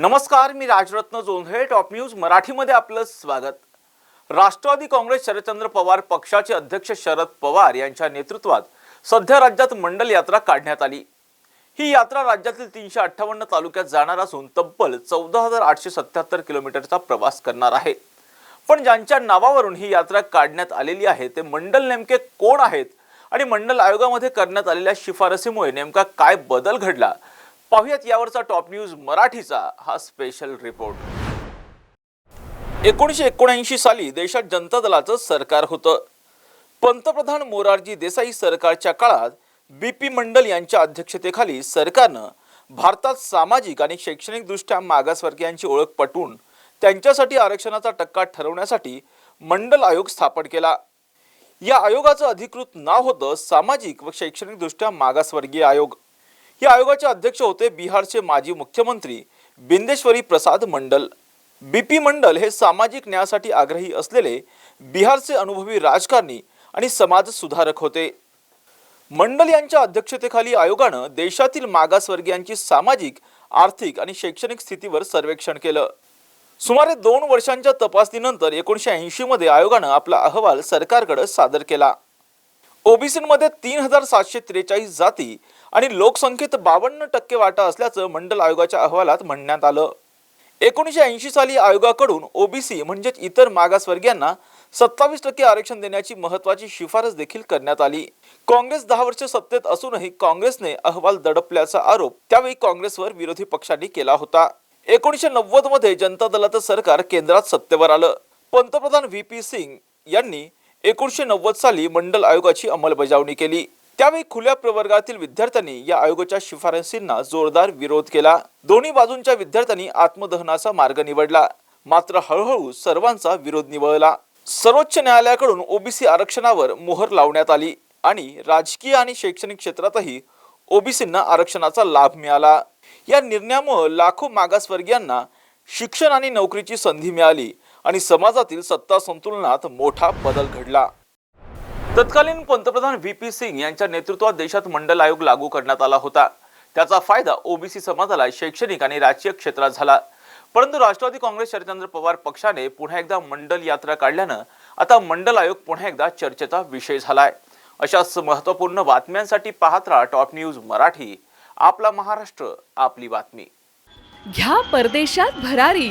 नमस्कार मी Rajratna Jondhale top news मराठीमध्ये आपलं स्वागत. राष्ट्रवादी काँग्रेस शरदचंद्र पवार पक्षाचे अध्यक्ष शरद पवार यांच्या नेतृत्वात सध्या राज्यात मंडल यात्रा काढण्यात आली. ही यात्रा राज्यातील तीनशे अठ्ठावन्न तालुक्यात जाणार असून तब्बल चौदा हजार आठशे सत्याहत्तर किलोमीटरचा प्रवास करणार आहे. पण ज्यांच्या नावावरून ही यात्रा काढण्यात आलेली आहे ते मंडल नेमके कोण आहेत? आणि मंडल आयोगामध्ये करण्यात आलेल्या शिफारसीमुळे नेमका काय बदल घडला? पाहुयात यावरचा टॉप न्यूज मराठीचा. हा स्पेशल रिपोर्ट एकोणीसशे एकोणऐंशी साली देशात जनता दलाचं सरकार होतं. पंतप्रधान मोरारजी देसाई सरकारच्या काळात बी पी मंडल यांच्या अध्यक्षतेखाली सरकारनं भारतात सामाजिक आणि शैक्षणिकदृष्ट्या मागासवर्गीयांची ओळख पटवून त्यांच्यासाठी आरक्षणाचा टक्का ठरवण्यासाठी मंडल आयोग स्थापन केला. या आयोगाचं अधिकृत नाव होतं सामाजिक व शैक्षणिकदृष्ट्या मागासवर्गीय आयोग. या आयोगाचे अध्यक्ष होते बिहारचे माजी मुख्यमंत्री बिंदेश्वरी प्रसाद मंडल. बी पी मंडल हे सामाजिक न्यायासाठी आग्रही असलेले बिहारचे अनुभवी राजकारणी आणि समाज सुधारक होते. मंडल यांच्या अध्यक्षतेखाली आयोगानं देशातील मागासवर्गीयांची सामाजिक आर्थिक आणि शैक्षणिक स्थितीवर सर्वेक्षण केलं. सुमारे दोन वर्षांच्या तपासणीनंतर एकोणीसशे ऐंशीमध्ये आयोगानं आपला अहवाल सरकारकडे सादर केला. ओबीसीमध्ये तीन हजार सातशे त्रेचाळीस जाती आणि लोकसंख्येत बावन्न टक्के वाटा असल्याचं मंडल आयोगाच्या अहवालात म्हणण्यात आलं. एकोणीसशे ऐंशी साली आयोगाकडून ओबीसी म्हणजेच इतर मागासवर्गीयांना सत्तावीस टक्के आरक्षण देण्याची महत्वाची शिफारस देखील करण्यात आली. काँग्रेस दहा वर्ष सत्तेत असूनही काँग्रेसने अहवाल दडपल्याचा आरोप त्यावेळी काँग्रेसवर विरोधी पक्षांनी केला होता. एकोणीसशे नव्वदमध्ये जनता दलाचं सरकार केंद्रात सत्तेवर आलं. पंतप्रधान व्ही पी सिंग यांनी एकोणीसशे नव्वद साली मंडल आयोगाची अंमलबजावणी केली. त्यावेळी खुल्या प्रवर्गातील विद्यार्थ्यांनी या आयोगाच्या शिफारसींना जोरदार विरोध केला. दोन्ही बाजूंच्या विद्यार्थ्यांनी आत्मदहनाचा मार्ग निवडला. मात्र हळूहळू सर्वांचा विरोध निवळला. सर्वोच्च न्यायालयाकडून ओबीसी आरक्षणावर मोहर लावण्यात आली आणि राजकीय आणि शैक्षणिक क्षेत्रातही ओबीसींना आरक्षणाचा लाभ मिळाला. या निर्णयामुळे लाखो मागासवर्गीयांना शिक्षण आणि नोकरीची संधी मिळाली. आणि समाजातील सत्ता संतुलनात मोठा बदल घडला. तत्कालीन पंतप्रधान व्ही पी सिंग यांच्या नेतृत्वात देशात मंडल आयोग लागू करण्यात आला होता. त्याचा फायदा ओबीसी समाजाला शैक्षणिक आणि राजकीय क्षेत्रात झाला. परंतु राष्ट्रवादी काँग्रेस शरदचंद्र पवार पक्षाने पुन्हा एकदा मंडल यात्रा काढल्यानं आता मंडल आयोग पुन्हा एकदा चर्चेचा विषय झालाय. अशाच महत्त्वपूर्ण बातम्यांसाठी पाहत राहा टॉप न्यूज मराठी. आपला महाराष्ट्र आपली बातमी. घ्या परदेशात भरारी.